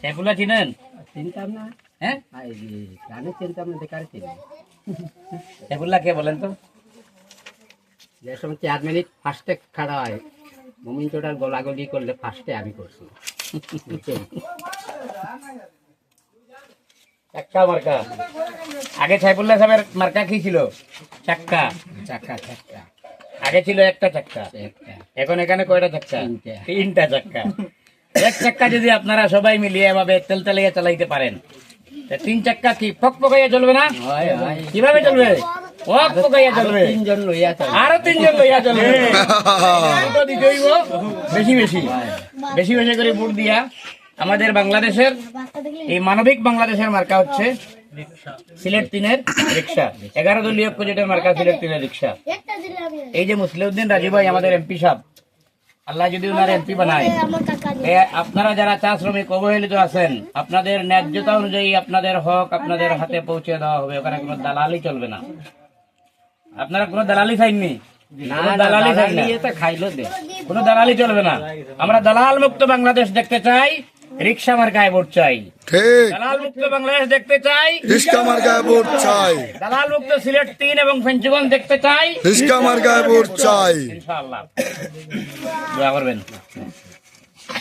সাইফুল্লাহ চিনেন? চিনতাম না। হ্যাঁ? গানে চিনতাম না বেকার চিনি। সাইফুল্লাহ কে বলেন তো? যে সময় চার মিনিট ফার্স্টে খাড়া হয় মুমিন চোটার গোলাগুলি করলে ফার্স্টে আমি করছি। চাক্কা মার্কা। আগে সাইফুল্লাহ সাহেবের মার্কা কি ছিল? চাক্কা। চাকা চাকা আগে ছিল একটা চাক্কা। একটা। এখন এখানে কয়টা চাক্কা। তিনটা চাক্কা। এক চাক্কা যদি আপনারা সবাই মিলিয়ে এভাবে তেল তেলিয়ে চালাইতে পারেন তিন চাক্কা কি ফক পকাইয়া চলবে না? হয় হয়। কীভাবে চলবে? ফক পকাইয়া চলবে। তিনজন লইয়া চলে আরও তিনজন লইয়া চলবে। হইব। বেশি বেশি। বেশি বেশি করে ভোট দিয়া আমাদের বাংলাদেশের এই মানবিক বাংলাদেশের মার্কা হচ্ছে সিলেট তিনের রিক্সা। এগারো দলীয় প্রজেক্টের মার্কা সিলেট তিনের রিক্সা। এই যে মুসলিউদ্দিন রাজু ভাই আমাদের এমপি সাহেব আল্লাহ যদি ওনার এমপি বানায়। আপনারা যারা চা শ্রমিক অবহেলিত আছেন আপনাদের ন্যায্যতা অনুযায়ী আপনাদের হক আপনাদের হাতে পৌঁছে দেওয়া হবে ওখানে কোনো দালালি চলবে না। আপনারা কোনো দালালি খাইননি? না দালালি খাইলো দে। কোনো দালালি চলবে না। আমরা দালাল মুক্ত বাংলাদেশ দেখতে চাই। রিক্সা মার্কায় ভোট চাই। ঠিক। দালাল মুক্ত বাংলাদেশ দেখতে চাই। রিস্কা মার্কায় ভোট চাই। দালাল মুক্ত সিলেট তিন এবং ফেঞ্চুগঞ্জ দেখতে চাই। রিস্কা মার্কায় ভোট চাই। ইনশাআল্লাহ। দোয়া করবেন।